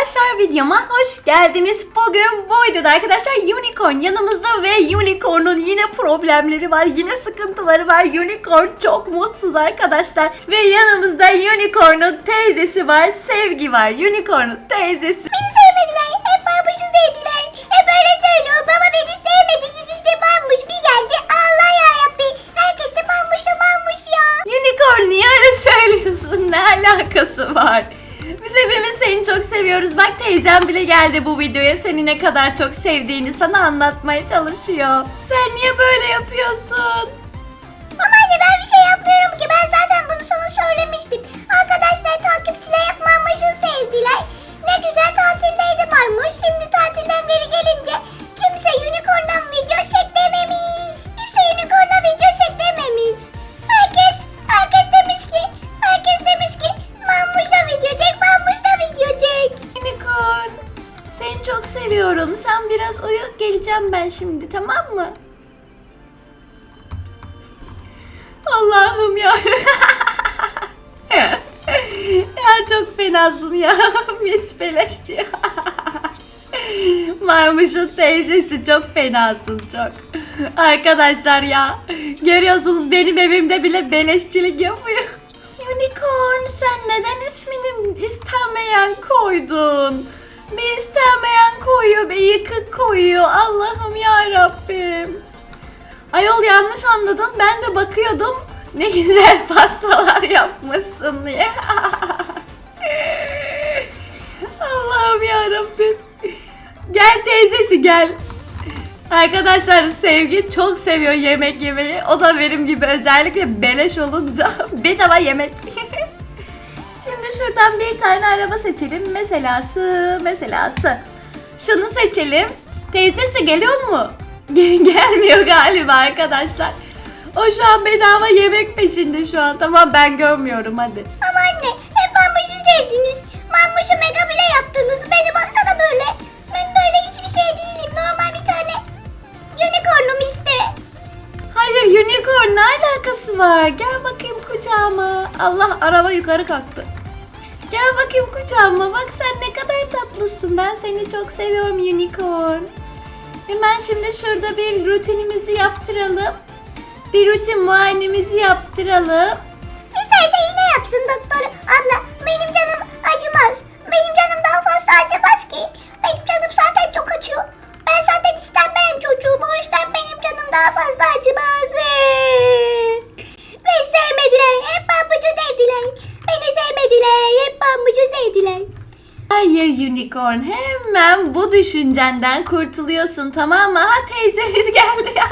arkadaşlar videoma hoş geldiniz. Bugün bu videoda arkadaşlar Unicorn yanımızda ve Unicorn'un yine problemleri var. Yine sıkıntıları var. Unicorn çok mutsuz arkadaşlar. Ve yanımızda Unicorn'un teyzesi var. Sevgi var. Unicorn'un teyzesi. Beni sevmediler. Hep bambuşu sevdiler. Hep öyle söylüyor. Baba beni sevmediniz işte bambuş. Bir geldi Allah yarabbi. Herkes de bambuşla bambuş ya. Unicorn niye öyle söylüyorsun? Ne alakası var? Biz hepimiz seni çok seviyoruz. Bak teyzem bile geldi bu videoya seni ne kadar çok sevdiğini sana anlatmaya çalışıyor. Sen niye böyle yapıyorsun? Ama anne ben bir şey yapmıyorum ki. Ben zaten bunu sana söylemiştim. Arkadaşlar takipçiler bambuşu sevdiler. Ne güzel tatildeydi maymuş. Şimdi tatilden geri gelince kimse unicorn'dan video çek geleceğim ben şimdi tamam mı? Allah'ım ya. ya çok fenasın ya. Mis beleşti ya. Maymuşun teyzesi çok fenasın çok. Arkadaşlar ya. Görüyorsunuz benim evimde bile beleşçilik yapıyor. Unicorn sen neden ismini istenmeyen koydun? Bir istenmeyen koyuyor, bir yıkık koyuyor. Allah'ım ya Rabbim. Ayol yanlış anladın. Ben de bakıyordum. Ne güzel pastalar yapmışsın diye. Allah'ım ya Rabbim. Gel teyzesi gel. Arkadaşlar Sevgi çok seviyor yemek yemeyi. O da benim gibi özellikle beleş olunca bedava yemek. Şimdi şuradan bir tane araba seçelim. Meselası, meselası. Şunu seçelim. Teyzesi geliyor mu? Gel- Gelmiyor galiba arkadaşlar. O şu an bedava yemek peşinde şu an. Tamam ben görmüyorum hadi. Ama anne hep bambuşu sevdiniz. Bambuşu mega bile yaptınız. Beni baksana böyle. Ben böyle hiçbir şey değilim. Normal bir tane unicornum işte. Hayır unicorn ne alakası var? Gel bakayım kucağıma. Allah araba yukarı kalktı. Gel bakayım kucağıma. Bak sen ne kadar tatlısın. Ben seni çok seviyorum unicorn. Hemen şimdi şurada bir rutinimizi yaptıralım. Bir rutin muayenemizi yaptıralım. İsterse yine yapsın doktor. Abla benim canım acımaz. Benim canım daha fazla acımaz ki. Benim canım zaten çok acıyor. Ben zaten istenmeyen çocuğum. O yüzden benim canım daha fazla acımaz. Beni sevmediler. Hep bambucu sevdiler. Beni sevmediler. Hep bambucu sevdiler. Hayır unicorn hemen bu düşüncenden kurtuluyorsun tamam mı? Ha teyzemiz geldi ya.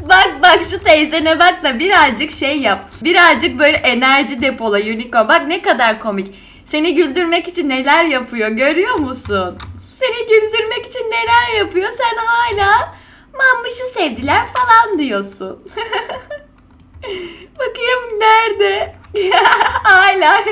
bak bak şu teyzene bak da birazcık şey yap. Birazcık böyle enerji depola unicorn. Bak ne kadar komik. Seni güldürmek için neler yapıyor görüyor musun? Seni güldürmek için neler yapıyor sen hala mamuşu sevdiler falan diyorsun. Bakayım nerede? hala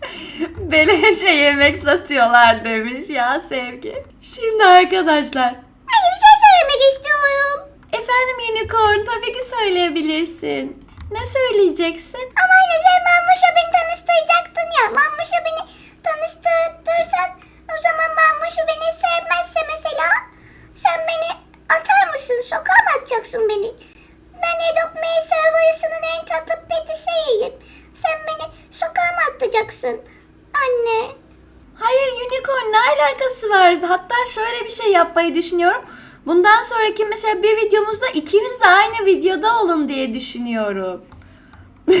Beleşe yemek satıyorlar demiş ya sevgi. Şimdi arkadaşlar. Hadi bir şey söylemek istiyorum. Efendim Unicorn tabii ki söyleyebilirsin. Ne söyleyeceksin? Ama yine sen Mamuş'a beni tanıştıracaktın ya. Mamuş'a beni tanıştırırsan o zaman Mamuş'u beni sevmezse mesela sen beni atar mısın? Sokağa mı atacaksın beni? Ben Adopt Me Server'ısının en tatlı petiseyim. Sen beni sokağa mı atacaksın? Anne. Hayır Unicorn ne alakası var? Hatta şöyle bir şey yapmayı düşünüyorum. Bundan sonraki mesela bir videomuzda ikiniz de aynı videoda olun diye düşünüyorum.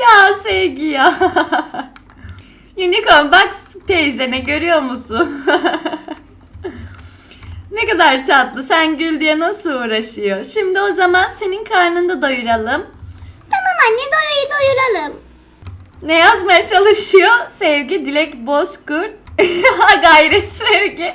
ya sevgi ya. Unicorn bak teyzene görüyor musun? ne kadar tatlı. Sen gül diye nasıl uğraşıyor. Şimdi o zaman senin karnını da doyuralım. Anne doyuyu doyuralım. Ne yazmaya çalışıyor? Sevgi Dilek Bozkurt. Gayret sevgi.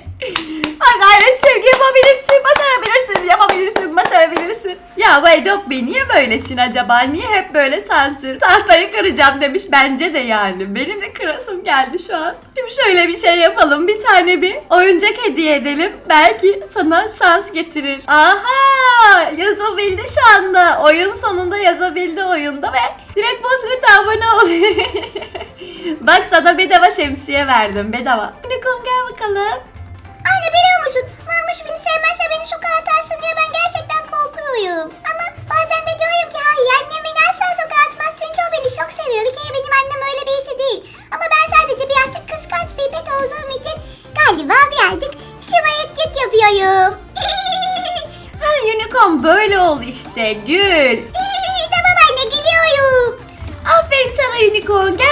Ay gayret sevgi yapabilirsin, başarabilirsin, yapabilirsin, başarabilirsin. Ya Veydop Bey niye böylesin acaba? Niye hep böyle sansür? Tahtayı kıracağım demiş bence de yani. Benim de kırasım geldi şu an. Şimdi şöyle bir şey yapalım. Bir tane bir oyuncak hediye edelim. Belki sana şans getirir. Aha! Yazabildi şu anda. Oyun sonunda yazabildi oyunda ve Dilek Bozkurt'a abone ol. Bak sana bedava şemsiye verdim. Bedava. Unicorn gel bakalım. Anne biliyor musun? Mamuş beni sevmezse beni sokağa atarsın diye ben gerçekten korkuyorum. Ama bazen de diyorum ki hayır annem beni asla sokağa atmaz çünkü o beni çok seviyor. Bir kere benim annem öyle birisi değil. Ama ben sadece birazcık kıskanç bir pet olduğum için galiba birazcık şımarıklık yapıyorum. Ha unicorn böyle ol işte. Gül.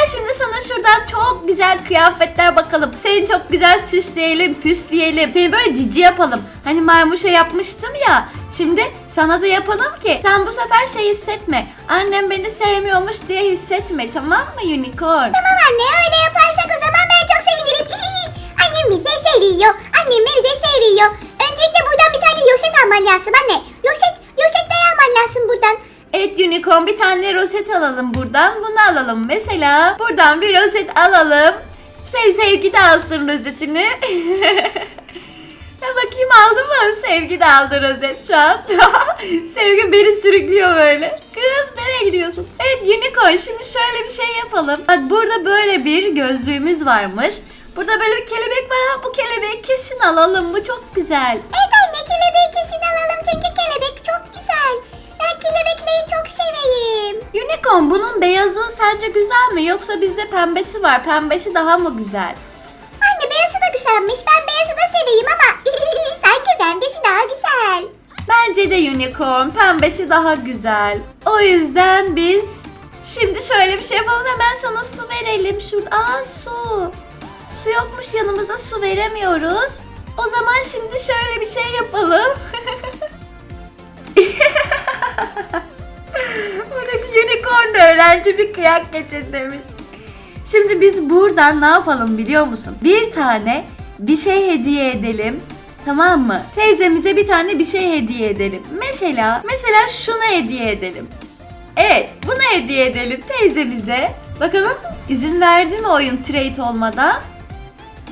Gel şimdi sana şuradan çok güzel kıyafetler bakalım. Seni çok güzel süsleyelim, püsleyelim. Seni böyle cici yapalım. Hani maymuşa yapmıştım ya. Şimdi sana da yapalım ki sen bu sefer şey hissetme. Annem beni sevmiyormuş diye hissetme tamam mı unicorn? Tamam anne öyle yaparsak o zaman ben çok sevinirim. Annem de seviyor. Annem beni de seviyor. Öncelikle buradan bir tane yoşet alman lazım anne. Yoşet, yoşetleri alman lazım buradan. Evet unicorn bir tane rozet alalım buradan. Bunu alalım. Mesela buradan bir rozet alalım. Sev sevgi de alsın rozetini. bakayım aldı mı? Sevgi de aldı rozet şu an. sevgi beni sürüklüyor böyle. Kız nereye gidiyorsun? Evet unicorn şimdi şöyle bir şey yapalım. Bak burada böyle bir gözlüğümüz varmış. Burada böyle bir kelebek var ama bu kelebeği kesin alalım. Bu çok güzel. Evet anne kelebeği kesin alalım çünkü Unicorn bunun beyazı sence güzel mi yoksa bizde pembesi var. Pembesi daha mı güzel? Anne beyazı da güzelmiş. Ben beyazı da seveyim ama sanki pembesi daha güzel. Bence de unicorn pembesi daha güzel. O yüzden biz şimdi şöyle bir şey yapalım hemen sana su verelim. Şurada aa su. Su yokmuş yanımızda su veremiyoruz. O zaman şimdi şöyle bir şey yapalım. unicorn öğrenci bir kıyak geçin demiş. Şimdi biz buradan ne yapalım biliyor musun? Bir tane bir şey hediye edelim. Tamam mı? Teyzemize bir tane bir şey hediye edelim. Mesela, mesela şunu hediye edelim. Evet, bunu hediye edelim teyzemize. Bakalım izin verdi mi oyun trade olmadan?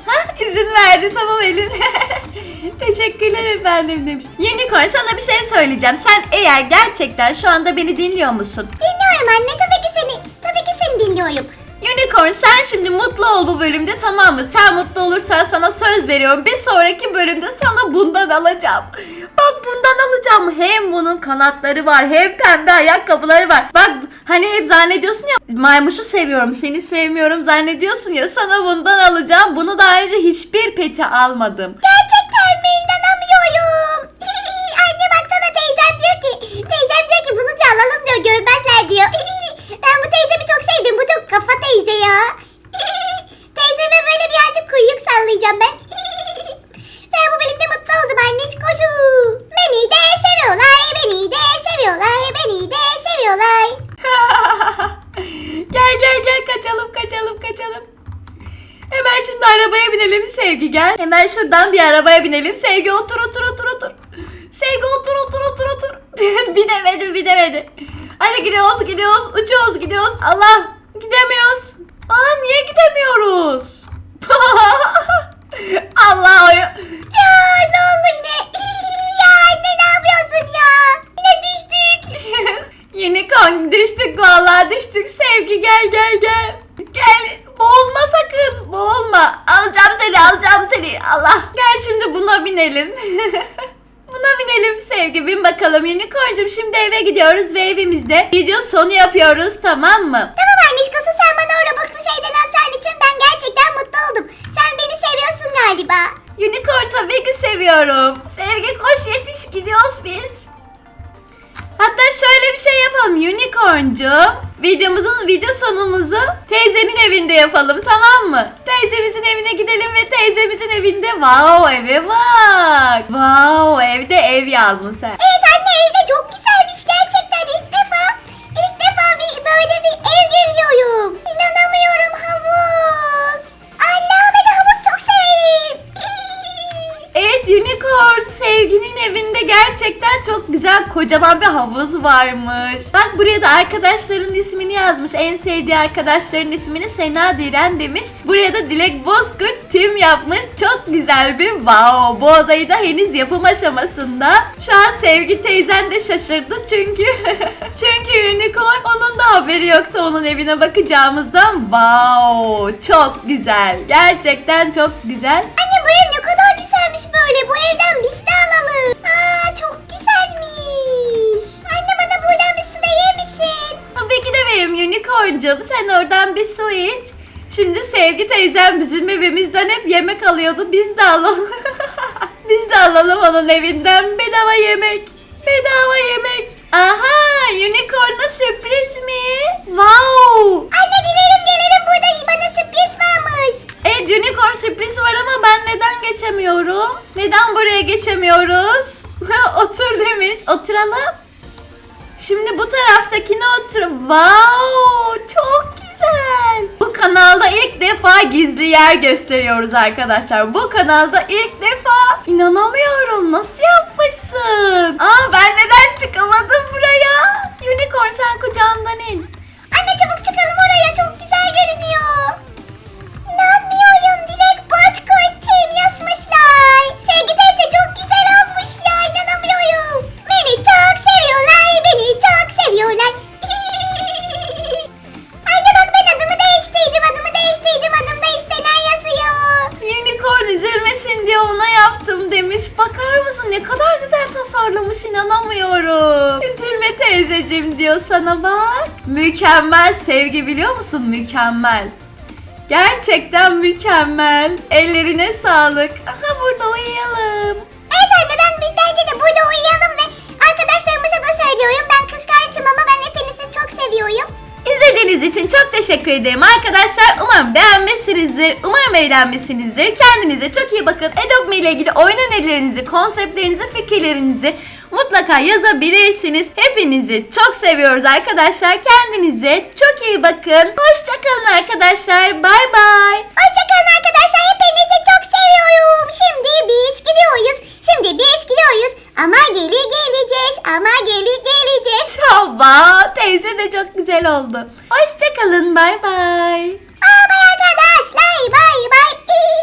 Ha izin verdi tamam Elin. Teşekkürler efendim demiş. Unicorn sana bir şey söyleyeceğim. Sen eğer gerçekten şu anda beni dinliyor musun? Dinliyorum anne tabii ki seni. Tabii ki seni dinliyorum. Unicorn sen şimdi mutlu ol bu bölümde tamam mı? Sen mutlu olursan sana söz veriyorum. Bir sonraki bölümde sana bundan alacağım. Bak bundan alacağım. Hem bunun kanatları var hem pembe ayakkabıları var. Bak hani hep zannediyorsun ya maymuşu seviyorum seni sevmiyorum zannediyorsun ya sana bundan alacağım. Bunu daha önce hiçbir peti almadım. Gerçekten mi? İnanamıyorum. Anne baksana teyzem diyor ki. Teyzem diyor ki bunu da alalım diyor. Görmezler diyor. Ben bu teyzemi çok sevdim. Bu çok kafa teyze ya. Teyzeme böyle birazcık kuyruk sallayacağım ben. Ben bu bölümde mutlu oldum annesi koşu. Beni de seviyorlar. Beni de seviyorlar. Beni de seviyorlar. gel gel gel kaçalım kaçalım kaçalım. Hemen şimdi arabaya binelim Sevgi gel. Hemen şuradan bir arabaya binelim. Sevgi otur otur otur otur. Sevgi otur otur otur otur. binemedi binemedi. Hadi gidiyoruz gidiyoruz uçuyoruz gidiyoruz. Allah gidemiyoruz. Aa niye gidemiyoruz? Allah oyu. Ya ne oldu yine? Ya anne ne yapıyorsun ya? Yine düştük. Unicorn düştük vallahi düştük. Sevgi gel gel gel. Gel boğulma sakın boğulma. Alacağım seni alacağım seni. Allah. Gel şimdi buna binelim. buna binelim sevgi bin bakalım Unicorn'cum şimdi eve gidiyoruz ve evimizde video sonu yapıyoruz tamam mı? Tamam annişkosu sen bana o Robux'lu şeyden atacağın için ben gerçekten mutlu oldum. Sen beni seviyorsun galiba. Unicorn tabii ki seviyorum. Sevgi koş yetiş gidiyoruz biz. Hatta şöyle bir şey yapalım Unicorn'cum. Videomuzun video sonumuzu teyzenin evinde yapalım tamam mı? Teyzemizin evine gidelim ve teyzemizin evinde wow eve bak. Wow evde ev yalnız sen. Evet anne evde çok güzelmiş gerçekten ilk defa. ilk defa bir böyle bir ev görüyorum. İnanamıyorum çok güzel kocaman bir havuz varmış. Bak buraya da arkadaşların ismini yazmış. En sevdiği arkadaşların ismini Sena Diren demiş. Buraya da Dilek Bozkurt tim yapmış. Çok güzel bir wow. Bu odayı da henüz yapım aşamasında. Şu an Sevgi teyzen de şaşırdı çünkü çünkü unicorn onun da haberi yoktu onun evine bakacağımızdan. Wow. Çok güzel. Gerçekten çok güzel. Anne bu ev ne kadar güzelmiş böyle. Bu evden biz de alalım. Aa çok güzelmiş. Anne bana buradan bir su verir misin? Tabii ki de veririm unicorncuğum. Sen oradan bir su iç. Şimdi Sevgi teyzem bizim evimizden hep yemek alıyordu. Biz de alalım. Biz de alalım onun evinden bedava yemek. Bedava yemek. Aha unicorn'a sürpriz mi? Wow. Unicorn sürpriz var ama ben neden geçemiyorum? Neden buraya geçemiyoruz? Otur demiş. Oturalım. Şimdi bu taraftakine otur. Wow, çok güzel. Bu kanalda ilk defa gizli yer gösteriyoruz arkadaşlar. Bu kanalda ilk defa inanamıyorum. Nasıl yapmışsın? Aa ben neden çıkamadım buraya? Unicorn sen kucağımdan in. Anne çabuk çıkalım oraya çok güzel görünüyor. Diyor sana bak. Mükemmel sevgi biliyor musun? Mükemmel. Gerçekten mükemmel. Ellerine sağlık. Aha burada uyuyalım. Evet anne ben bir bence de burada uyuyalım ve arkadaşlarımıza da söylüyorum. Ben kıskançım ama ben hepinizi çok seviyorum. İzlediğiniz için çok teşekkür ederim arkadaşlar. Umarım beğenmişsinizdir. Umarım eğlenmişsinizdir. Kendinize çok iyi bakın. Adobe ile ilgili oyun önerilerinizi, konseptlerinizi, fikirlerinizi mutlaka yazabilirsiniz. Hepinizi çok seviyoruz arkadaşlar. Kendinize çok iyi bakın. Hoşçakalın arkadaşlar. Bay bay. Hoşçakalın arkadaşlar. Hepinizi çok seviyorum. Şimdi biz gidiyoruz. Şimdi biz gidiyoruz. Ama geri geleceğiz. Ama geri geleceğiz. Hava teyze de çok güzel oldu. Hoşçakalın. Bay bay. Ama arkadaşlar bay bay.